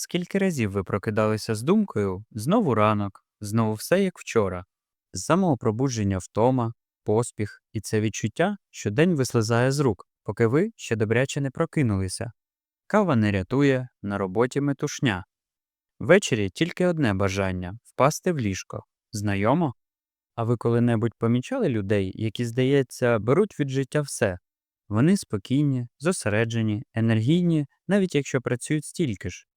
Скільки разів ви прокидалися з думкою знову ранок, знову все як вчора, з самого пробудження втома, поспіх і це відчуття, що день вислизає з рук, поки ви ще добряче не прокинулися. Кава не рятує, на роботі метушня. Ввечері тільки одне бажання впасти в ліжко. Знайомо? А ви коли-небудь помічали людей, які, здається, беруть від життя все? Вони спокійні, зосереджені, енергійні, навіть якщо працюють стільки ж.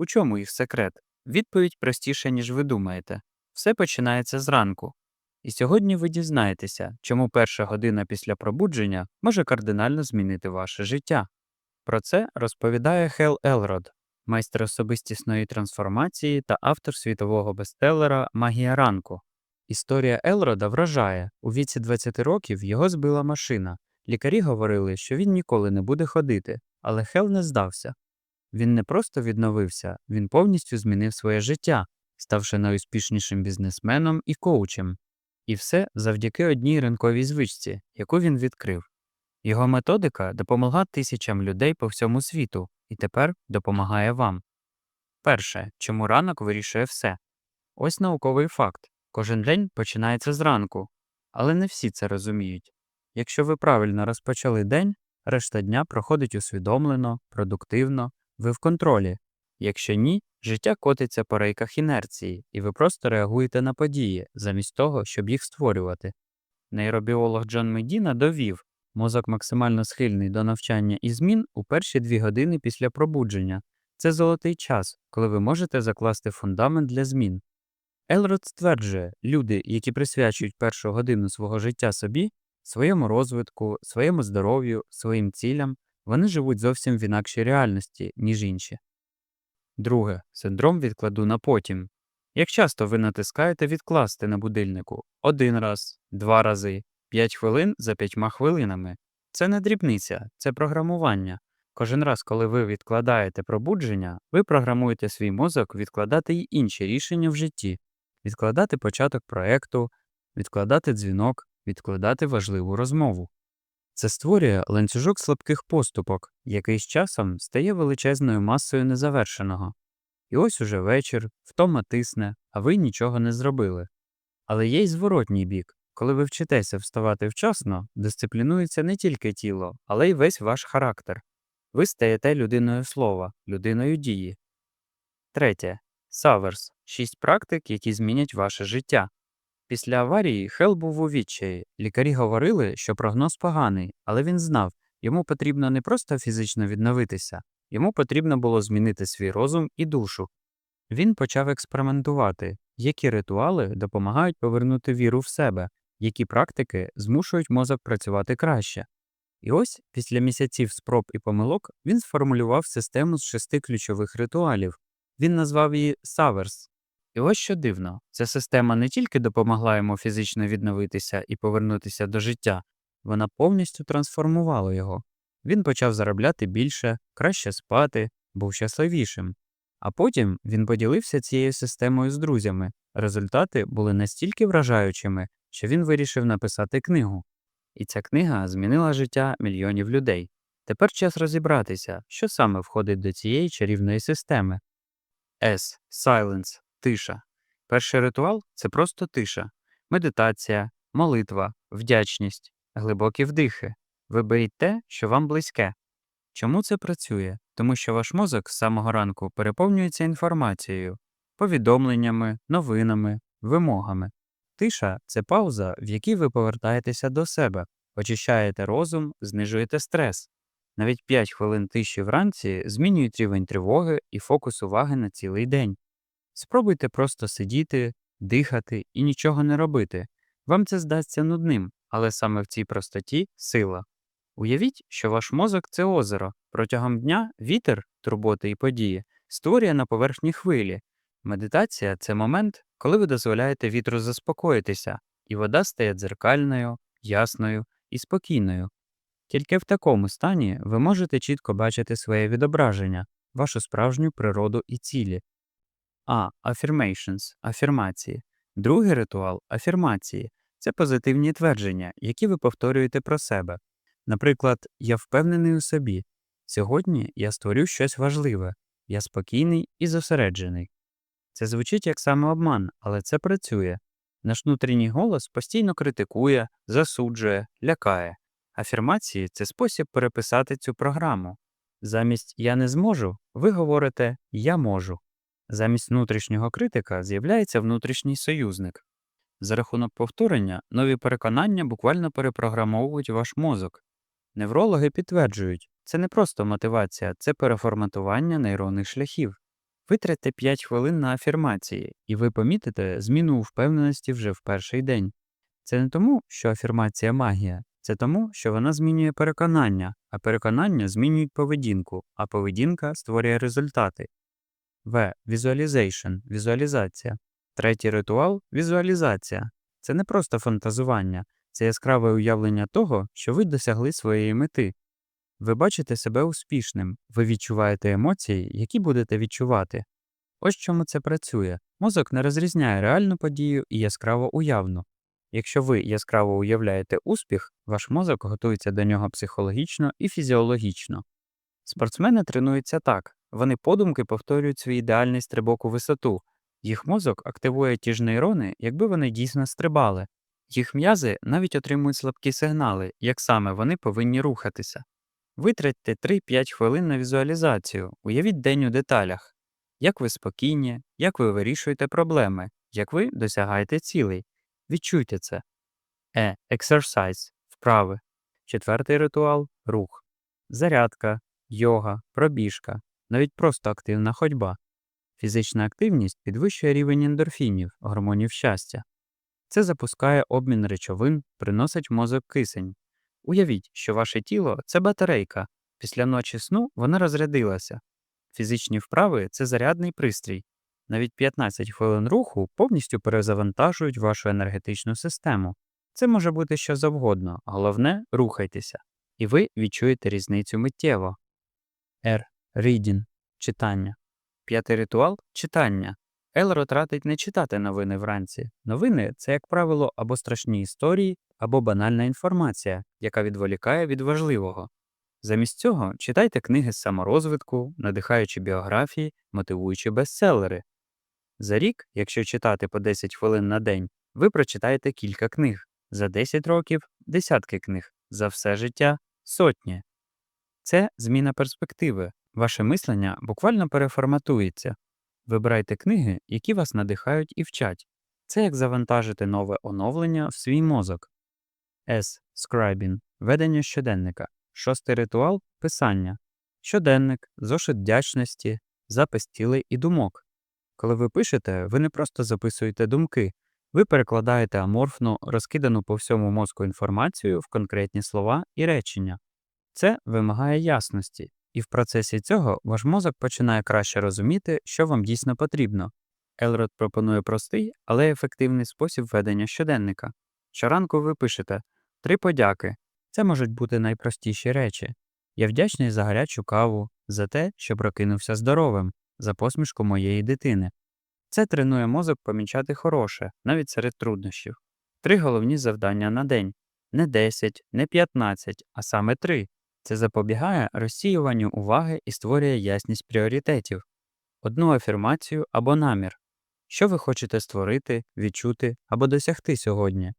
У чому їх секрет? Відповідь простіша, ніж ви думаєте. Все починається зранку. І сьогодні ви дізнаєтеся, чому перша година після пробудження може кардинально змінити ваше життя. Про це розповідає Хел Елрод, майстер особистісної трансформації та автор світового бестселера Магія ранку. Історія Елрода вражає у віці 20 років його збила машина. Лікарі говорили, що він ніколи не буде ходити, але Хел не здався. Він не просто відновився, він повністю змінив своє життя, ставши найуспішнішим бізнесменом і коучем. І все завдяки одній ринковій звичці, яку він відкрив. Його методика допомогла тисячам людей по всьому світу і тепер допомагає вам. Перше, чому ранок вирішує все. Ось науковий факт. Кожен день починається зранку, але не всі це розуміють. Якщо ви правильно розпочали день, решта дня проходить усвідомлено, продуктивно, ви в контролі. Якщо ні, життя котиться по рейках інерції, і ви просто реагуєте на події, замість того, щоб їх створювати. Нейробіолог Джон Медіна довів, мозок максимально схильний до навчання і змін у перші дві години після пробудження. Це золотий час, коли ви можете закласти фундамент для змін. Елрод стверджує, люди, які присвячують першу годину свого життя собі, своєму розвитку, своєму здоров'ю, своїм цілям, вони живуть зовсім в інакшій реальності, ніж інші. Друге синдром відкладу на потім. Як часто ви натискаєте відкласти на будильнику один раз, два рази, п'ять хвилин за п'ятьма хвилинами. Це не дрібниця, це програмування. Кожен раз, коли ви відкладаєте пробудження, ви програмуєте свій мозок відкладати й інші рішення в житті, відкладати початок проекту, відкладати дзвінок, відкладати важливу розмову. Це створює ланцюжок слабких поступок, який з часом стає величезною масою незавершеного. І ось уже вечір, втома тисне, а ви нічого не зробили. Але є й зворотній бік. Коли ви вчитеся вставати вчасно, дисциплінується не тільки тіло, але й весь ваш характер. Ви стаєте людиною слова, людиною дії. Третє. Саверс шість практик, які змінять ваше життя. Після аварії Хел був у відчаї. Лікарі говорили, що прогноз поганий, але він знав, йому потрібно не просто фізично відновитися, йому потрібно було змінити свій розум і душу. Він почав експериментувати, які ритуали допомагають повернути віру в себе, які практики змушують мозок працювати краще. І ось, після місяців спроб і помилок, він сформулював систему з шести ключових ритуалів. Він назвав її Саверс. І ось що дивно, ця система не тільки допомогла йому фізично відновитися і повернутися до життя, вона повністю трансформувала його. Він почав заробляти більше, краще спати, був щасливішим. А потім він поділився цією системою з друзями. Результати були настільки вражаючими, що він вирішив написати книгу. І ця книга змінила життя мільйонів людей. Тепер час розібратися, що саме входить до цієї чарівної системи. S. Silence тиша. Перший ритуал це просто тиша, медитація, молитва, вдячність, глибокі вдихи. Виберіть те, що вам близьке. Чому це працює? Тому що ваш мозок з самого ранку переповнюється інформацією, повідомленнями, новинами, вимогами. Тиша це пауза, в якій ви повертаєтеся до себе, очищаєте розум, знижуєте стрес. Навіть 5 хвилин тиші вранці змінюють рівень тривоги і фокус уваги на цілий день. Спробуйте просто сидіти, дихати і нічого не робити. Вам це здасться нудним, але саме в цій простоті сила. Уявіть, що ваш мозок це озеро. Протягом дня вітер, турботи і події створює на поверхні хвилі. Медитація це момент, коли ви дозволяєте вітру заспокоїтися, і вода стає дзеркальною, ясною і спокійною. Тільки в такому стані ви можете чітко бачити своє відображення, вашу справжню природу і цілі. А. Affirmations – афірмації. Другий ритуал афірмації це позитивні твердження, які ви повторюєте про себе. Наприклад, я впевнений у собі. Сьогодні я створю щось важливе. я спокійний і зосереджений. Це звучить як самообман, але це працює. Наш внутрішній голос постійно критикує, засуджує, лякає. Афірмації це спосіб переписати цю програму. Замість я не зможу ви говорите я можу. Замість внутрішнього критика з'являється внутрішній союзник. За рахунок повторення нові переконання буквально перепрограмовують ваш мозок. Неврологи підтверджують, це не просто мотивація, це переформатування нейронних шляхів. Витратьте 5 хвилин на афірмації, і ви помітите зміну у впевненості вже в перший день. Це не тому, що афірмація магія, це тому, що вона змінює переконання, а переконання змінюють поведінку, а поведінка створює результати. В. Visualization – візуалізація. Третій ритуал візуалізація. Це не просто фантазування, це яскраве уявлення того, що ви досягли своєї мети. Ви бачите себе успішним, ви відчуваєте емоції, які будете відчувати. Ось чому це працює. Мозок не розрізняє реальну подію і яскраво уявну. Якщо ви яскраво уявляєте успіх, ваш мозок готується до нього психологічно і фізіологічно. Спортсмени тренуються так вони подумки повторюють свій ідеальний стрибок у висоту, їх мозок активує ті ж нейрони, якби вони дійсно стрибали. Їх м'язи навіть отримують слабкі сигнали, як саме вони повинні рухатися. Витратьте 3-5 хвилин на візуалізацію, уявіть день у деталях. Як ви спокійні, як ви вирішуєте проблеми, як ви досягаєте цілей. Відчуйте це. Е. Exercise – вправи. Четвертий ритуал рух. Зарядка, йога, пробіжка, навіть просто активна ходьба. Фізична активність підвищує рівень ендорфінів, гормонів щастя. Це запускає обмін речовин, приносить мозок кисень. Уявіть, що ваше тіло це батарейка. Після ночі сну вона розрядилася. Фізичні вправи це зарядний пристрій. Навіть 15 хвилин руху повністю перезавантажують вашу енергетичну систему. Це може бути що завгодно, головне рухайтеся, і ви відчуєте різницю миттєво. R. Reading – читання. П'ятий ритуал читання. Елро тратить не читати новини вранці. Новини це, як правило, або страшні історії, або банальна інформація, яка відволікає від важливого. Замість цього читайте книги з саморозвитку, надихаючи біографії, мотивуючи бестселери. За рік, якщо читати по 10 хвилин на день, ви прочитаєте кілька книг, за 10 років десятки книг, за все життя сотні. Це зміна перспективи. Ваше мислення буквально переформатується. Вибирайте книги, які вас надихають і вчать. Це як завантажити нове оновлення в свій мозок. С. Scribing – ведення щоденника. Шостий ритуал писання. Щоденник, зошит вдячності, запис цілей і думок. Коли ви пишете, ви не просто записуєте думки, ви перекладаєте аморфну, розкидану по всьому мозку інформацію в конкретні слова і речення. Це вимагає ясності, і в процесі цього ваш мозок починає краще розуміти, що вам дійсно потрібно. Елрод пропонує простий, але ефективний спосіб ведення щоденника. Щоранку ви пишете три подяки. Це можуть бути найпростіші речі. Я вдячний за гарячу каву, за те, що прокинувся здоровим, за посмішку моєї дитини. Це тренує мозок помічати хороше, навіть серед труднощів. Три головні завдання на день не 10, не 15, а саме три. Це запобігає розсіюванню уваги і створює ясність пріоритетів, одну афірмацію або намір, що ви хочете створити, відчути або досягти сьогодні.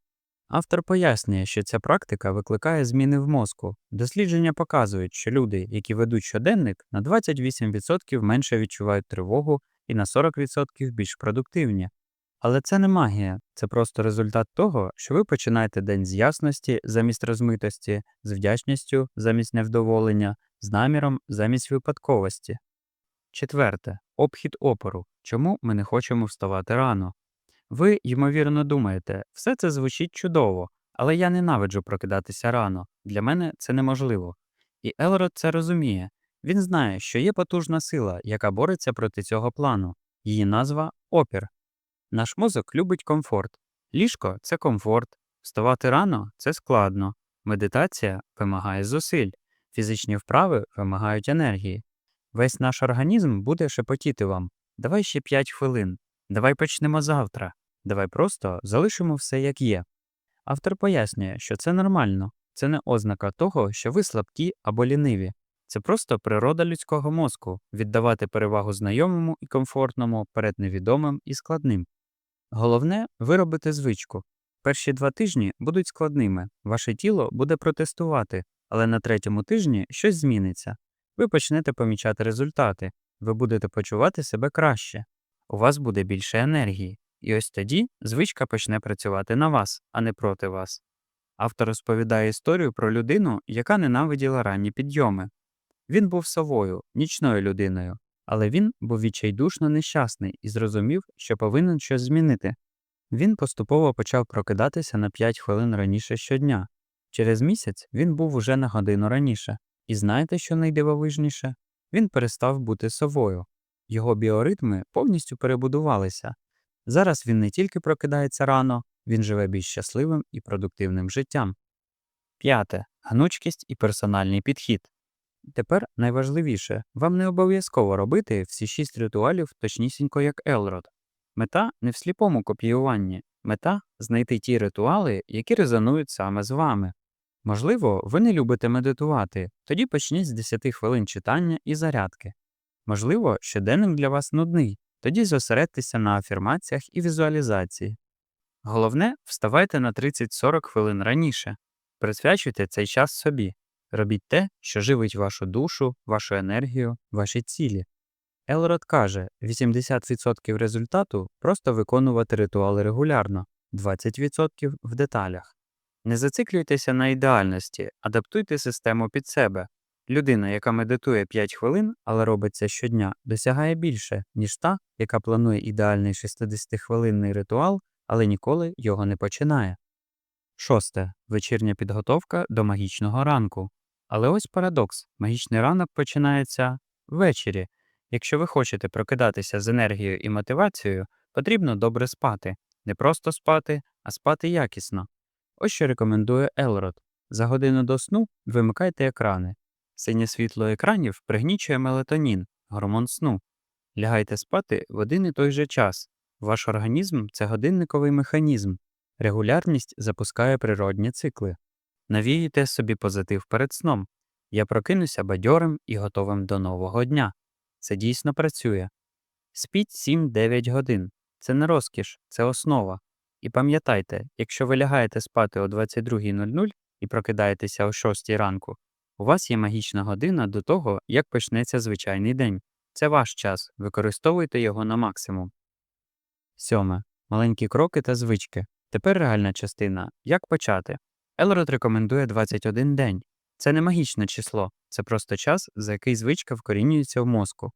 Автор пояснює, що ця практика викликає зміни в мозку. Дослідження показують, що люди, які ведуть щоденник, на 28% менше відчувають тривогу і на 40% більш продуктивні. Але це не магія, це просто результат того, що ви починаєте день з ясності замість розмитості, з вдячністю замість невдоволення, з наміром замість випадковості. Четверте обхід опору. Чому ми не хочемо вставати рано? Ви, ймовірно, думаєте, все це звучить чудово, але я ненавиджу прокидатися рано. Для мене це неможливо. І Елрод це розуміє. Він знає, що є потужна сила, яка бореться проти цього плану. Її назва опір. Наш мозок любить комфорт. Ліжко це комфорт, вставати рано це складно. Медитація вимагає зусиль, фізичні вправи вимагають енергії. Весь наш організм буде шепотіти вам давай ще 5 хвилин, давай почнемо завтра, давай просто залишимо все як є. Автор пояснює, що це нормально, це не ознака того, що ви слабкі або ліниві. Це просто природа людського мозку віддавати перевагу знайомому і комфортному перед невідомим і складним. Головне виробити звичку. Перші два тижні будуть складними, ваше тіло буде протестувати, але на третьому тижні щось зміниться. Ви почнете помічати результати, ви будете почувати себе краще, у вас буде більше енергії, і ось тоді звичка почне працювати на вас, а не проти вас. Автор розповідає історію про людину, яка ненавиділа ранні підйоми. Він був совою, нічною людиною, але він був відчайдушно нещасний і зрозумів, що повинен щось змінити. Він поступово почав прокидатися на 5 хвилин раніше щодня. Через місяць він був уже на годину раніше. І знаєте, що найдивовижніше? Він перестав бути совою. Його біоритми повністю перебудувалися. Зараз він не тільки прокидається рано, він живе більш щасливим і продуктивним життям. П'яте. Гнучкість і персональний підхід. Тепер найважливіше вам не обов'язково робити всі шість ритуалів точнісінько як Елрод. Мета не в сліпому копіюванні, мета знайти ті ритуали, які резонують саме з вами. Можливо, ви не любите медитувати, тоді почніть з 10 хвилин читання і зарядки. Можливо, щоденник для вас нудний, тоді зосередьтеся на афірмаціях і візуалізації. Головне, вставайте на 30-40 хвилин раніше, присвячуйте цей час собі, робіть те, що живить вашу душу, вашу енергію, ваші цілі. Елрод каже, 80% результату просто виконувати ритуали регулярно, 20% в деталях. Не зациклюйтеся на ідеальності, адаптуйте систему під себе. Людина, яка медитує 5 хвилин, але робить це щодня, досягає більше, ніж та, яка планує ідеальний 60-хвилинний ритуал, але ніколи його не починає. Шосте. Вечірня підготовка до магічного ранку. Але ось парадокс: магічний ранок починається ввечері. Якщо ви хочете прокидатися з енергією і мотивацією, потрібно добре спати. Не просто спати, а спати якісно. Ось що рекомендує Елрод. За годину до сну вимикайте екрани. Синє світло екранів пригнічує мелатонін, гормон сну. Лягайте спати в один і той же час. Ваш організм це годинниковий механізм. Регулярність запускає природні цикли. Навіюйте собі позитив перед сном. Я прокинуся бадьорим і готовим до нового дня. Це дійсно працює. Спіть 7-9 годин. Це не розкіш, це основа. І пам'ятайте, якщо ви лягаєте спати о 22.00 і прокидаєтеся о 6 ранку, у вас є магічна година до того, як почнеться звичайний день. Це ваш час, використовуйте його на максимум. Сьоме. Маленькі кроки та звички. Тепер реальна частина. Як почати? Елрод рекомендує 21 день. Це не магічне число, це просто час, за який звичка вкорінюється в мозку.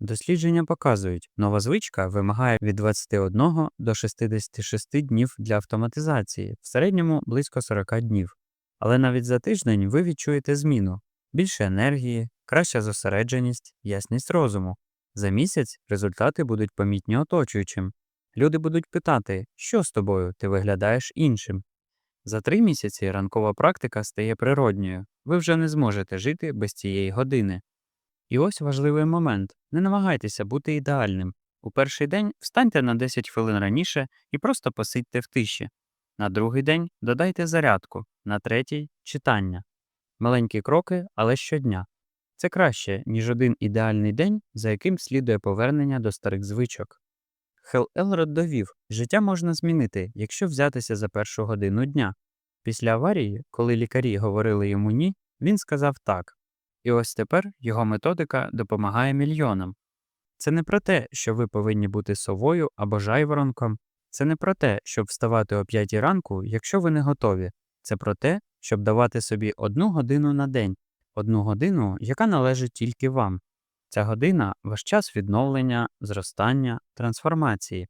Дослідження показують, нова звичка вимагає від 21 до 66 днів для автоматизації, в середньому близько 40 днів. Але навіть за тиждень ви відчуєте зміну більше енергії, краща зосередженість, ясність розуму. За місяць результати будуть помітні оточуючим. Люди будуть питати, що з тобою, ти виглядаєш іншим. За три місяці ранкова практика стає природньою, ви вже не зможете жити без цієї години. І ось важливий момент не намагайтеся бути ідеальним. У перший день встаньте на 10 хвилин раніше і просто посидьте в тиші. На другий день додайте зарядку, на третій читання. Маленькі кроки, але щодня. Це краще, ніж один ідеальний день, за яким слідує повернення до старих звичок. Хел Елрод довів, життя можна змінити, якщо взятися за першу годину дня. Після аварії, коли лікарі говорили йому ні, він сказав так. І ось тепер його методика допомагає мільйонам. Це не про те, що ви повинні бути совою або жайворонком, це не про те, щоб вставати о 5 ранку, якщо ви не готові. Це про те, щоб давати собі одну годину на день, одну годину, яка належить тільки вам. Ця година ваш час відновлення, зростання, трансформації.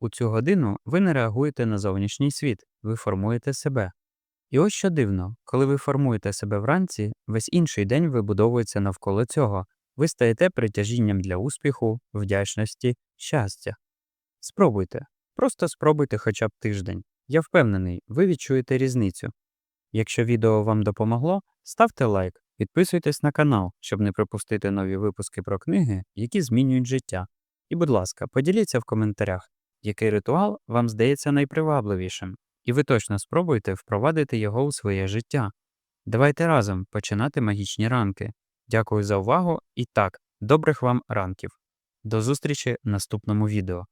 У цю годину ви не реагуєте на зовнішній світ, ви формуєте себе. І ось що дивно, коли ви формуєте себе вранці, весь інший день вибудовується навколо цього, ви стаєте притяжінням для успіху, вдячності, щастя. Спробуйте, просто спробуйте хоча б тиждень. Я впевнений, ви відчуєте різницю. Якщо відео вам допомогло, ставте лайк, підписуйтесь на канал, щоб не пропустити нові випуски про книги, які змінюють життя. І, будь ласка, поділіться в коментарях, який ритуал вам здається найпривабливішим, і ви точно спробуйте впровадити його у своє життя. Давайте разом починати магічні ранки. Дякую за увагу і так, добрих вам ранків. До зустрічі в наступному відео.